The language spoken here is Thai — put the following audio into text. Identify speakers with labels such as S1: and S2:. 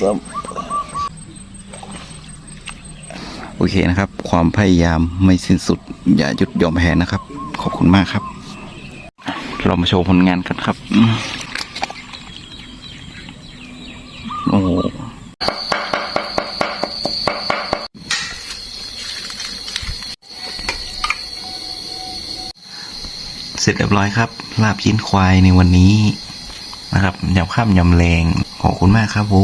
S1: ซ้ำโอเคนะครับ ความพยายามไม่สิ้นสุด อย่าหยุดยอมแพ้นะครับ ขอบคุณมากครับ เรามาโชว์ผลงานกันครับ โอ้เสร็จเรียบร้อยครับ ลาบชิ้นควายในวันนี้นะครับยำข้ามยำแรงขอบคุณมากครับผม